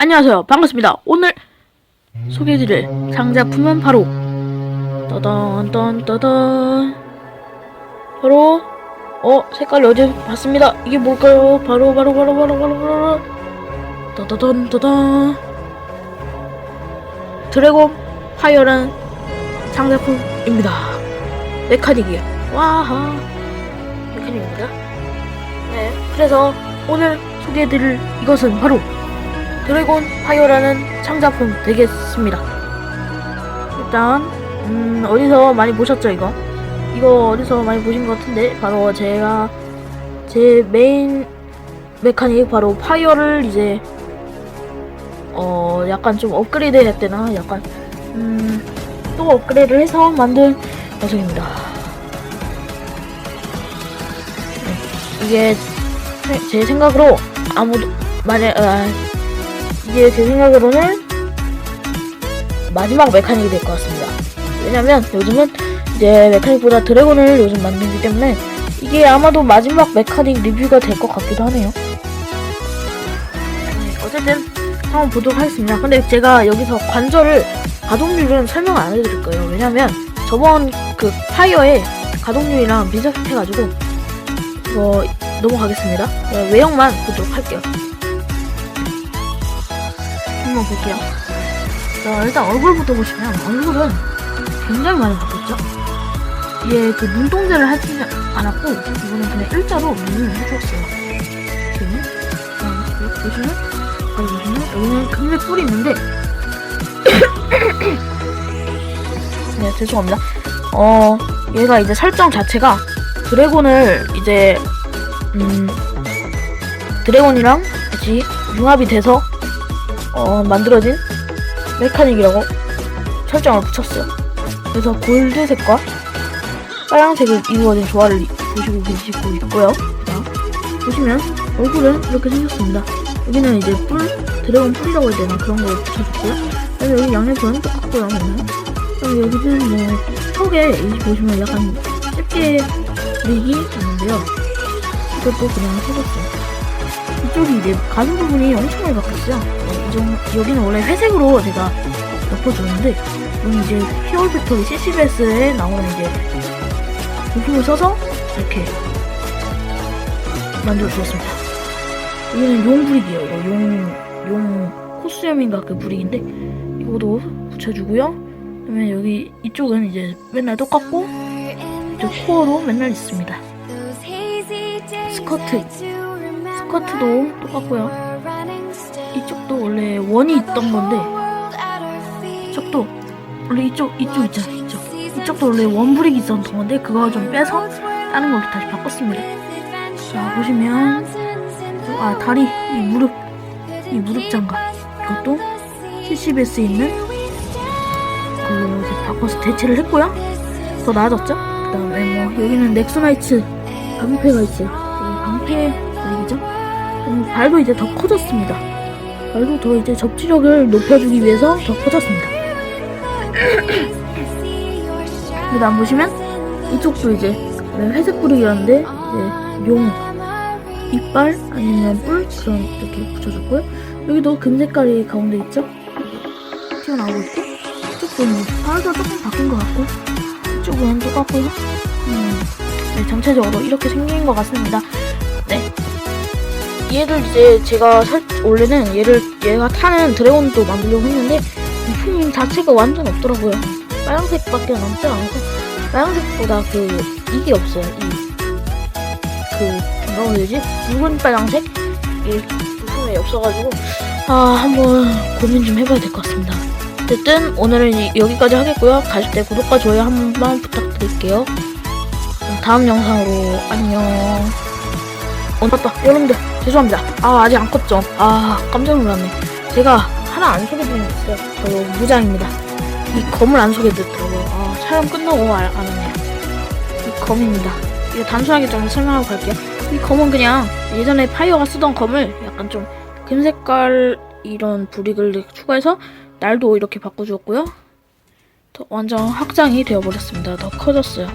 안녕하세요. 반갑습니다. 오늘 소개해드릴 상자품은 바로 따단딴따단 바로 어 색깔 어제 봤습니다. 이게 뭘까요? 바로 바로 바로 바로 바로 바로 따다단 따단 드래곤 파이어라는 상자품입니다. 메카닉이요. 와하 메카닉입니다. 네 그래서 오늘 소개해드릴 이것은 바로 드래곤 파이어라는 창작품 되겠습니다. 일단 음, 어디서 많이 보셨죠 이거? 이거 어디서 많이 보신 것 같은데 바로 제가 제 메인 메카닉 바로 파이어를 이제 어 약간 좀 업그레이드 되나 약간 음 또 업그레이드를 해서 만든 녀석입니다. 네, 이게 세- 제 생각으로 아무도 만약 아, 이게 제 생각으로는 마지막 메카닉이 될 것 같습니다. 왜냐면 요즘은 이제 메카닉보다 드래곤을 요즘 만들기 때문에 이게 아마도 마지막 메카닉 리뷰가 될 것 같기도 하네요. 네, 어쨌든 한번 보도록 하겠습니다. 근데 제가 여기서 관절을 가동률은 설명 안 해드릴 거예요. 왜냐면 저번 그 파이어의 가동률이랑 비슷해가지고 이거 넘어가겠습니다. 네, 외형만 보도록 할게요. 한번 볼게요. 자, 일단 얼굴부터 보시면 얼굴은 굉장히 많이 바뀌었죠? 얘 그 눈동자를 하지 않았고 이거는 그냥 일자로 눈을. 이렇게. 자, 이렇게 보시면 여기 보시면 여기는 굉장히 뿔이 있는데 네, 죄송합니다. 어, 얘가 이제 설정 자체가 드래곤을 이제 음 드래곤이랑 같이 융합이 돼서 어, 만들어진 메카닉이라고 설정을 붙였어요. 그래서 골드색과 빨간색을 이루어진 조화를 이- 보시고 계시고 있고요. 자, 보시면 얼굴은 이렇게 생겼습니다. 여기는 이제 뿔, 드래곤 뿔이라고 해야 되나 그런 걸 붙여줬고요. 그다음에 여기 양옆은 똑같고요. 보면. 그다음에 여기는 뭐 턱에 이 보시면 약간 집게 그리기 있는데요. 이것도 그냥 해줬어요. 이쪽이 이제 가슴 부분이 엄청 많이 바뀌었어요. 어, 이 정- 여기는 원래 회색으로 제가 덮어줬는데, 이건 이제 팩토리 CCBS에 나오는 이제 부품을 써서 이렇게 만들어주었습니다. 여기는 용 브릭이에요. 이거 용, 용 코스염인가 그 브릭인데, 이거도 붙여주고요. 그러면 여기 이쪽은 이제 맨날 똑같고, 이쪽 코어도 맨날 있습니다. 스커트 스 커트도 똑같고요. 이쪽도 원래 원이 있던 건데 이쪽도 원래 이쪽 이쪽 있잖아 이쪽 이쪽도 원래 원 브릭이 있었던 건데 그거 좀 빼서 다른 걸로 다시 바꿨습니다. 자 보시면 아 다리 이 무릎 이 무릎 장갑 이것도 CCBS에 있는 걸로 이제 바꿔서 대체를 했고요. 더 나아졌죠? 그다음에 뭐 여기는 넥소나이츠 방패가 있어요. 방패 브릭이죠? 음, 발도 이제 더 커졌습니다. 발도 더 이제 접지력을 높여주기 위해서 더 커졌습니다. 그 다음 보시면 이쪽도 이제 회색 뿌리였는데 이제 용 이빨 아니면 뿔 그런 이렇게 붙여줬고요. 여기도 금 색깔이 가운데 있죠? 튀어나오고 있고 이쪽도 뭐 발도 조금 바뀐 것 같고 이쪽은 똑같고요. 음, 네, 전체적으로 이렇게 생긴 것 같습니다. 네. 얘를 이제 제가 살, 원래는 얘를 얘가 타는 드래곤도 만들려고 했는데 부품 자체가 완전 없더라고요. 빨간색밖에 남지 않고 빨간색보다 그 이게 없어요. 이 그 뭐라고 해야 되지? 붉은 빨간색 이 부품이 없어가지고 아 한번 고민 좀 해봐야 될 것 같습니다. 어쨌든 오늘은 이- 여기까지 하겠고요. 가실 때 구독과 좋아요 한 번만 부탁드릴게요. 다음 영상으로 안녕. 어, 맞다. 여러분들, 죄송합니다. 아, 아직 안 컸죠? 아, 깜짝 놀랐네. 제가 하나 안 소개드린 게 있어요. 저 무장입니다. 이 검을 안 소개드렸더라고요. 아, 촬영 끝나고 알, 알았네요. 이 검입니다. 이거 단순하게 좀 설명하고 갈게요. 이 검은 그냥 예전에 파이어가 쓰던 검을 약간 좀 금색깔 이런 브릭을 추가해서 날도 이렇게 바꿔주었고요. 더 완전 확장이 되어버렸습니다. 더 커졌어요.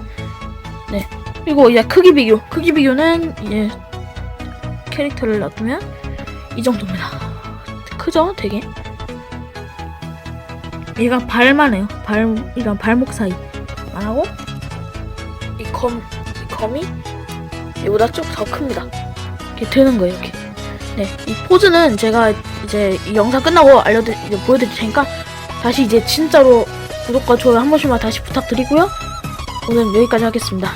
네. 그리고 이제 크기 비교. 크기 비교는 이제 캐릭터를 놔두면 이 정도입니다. 크죠? 되게. 얘가 발만 해요. 발, 이랑 발목 사이. 안 하고, 이 검, 이 검이 얘보다 좀 더 큽니다. 이렇게 되는 거예요, 이렇게. 네, 이 포즈는 제가 이제 이 영상 끝나고 알려드, 이제 보여드릴 테니까 다시 이제 진짜로 구독과 좋아요 한 번씩만 다시 부탁드리고요. 오늘 여기까지 하겠습니다.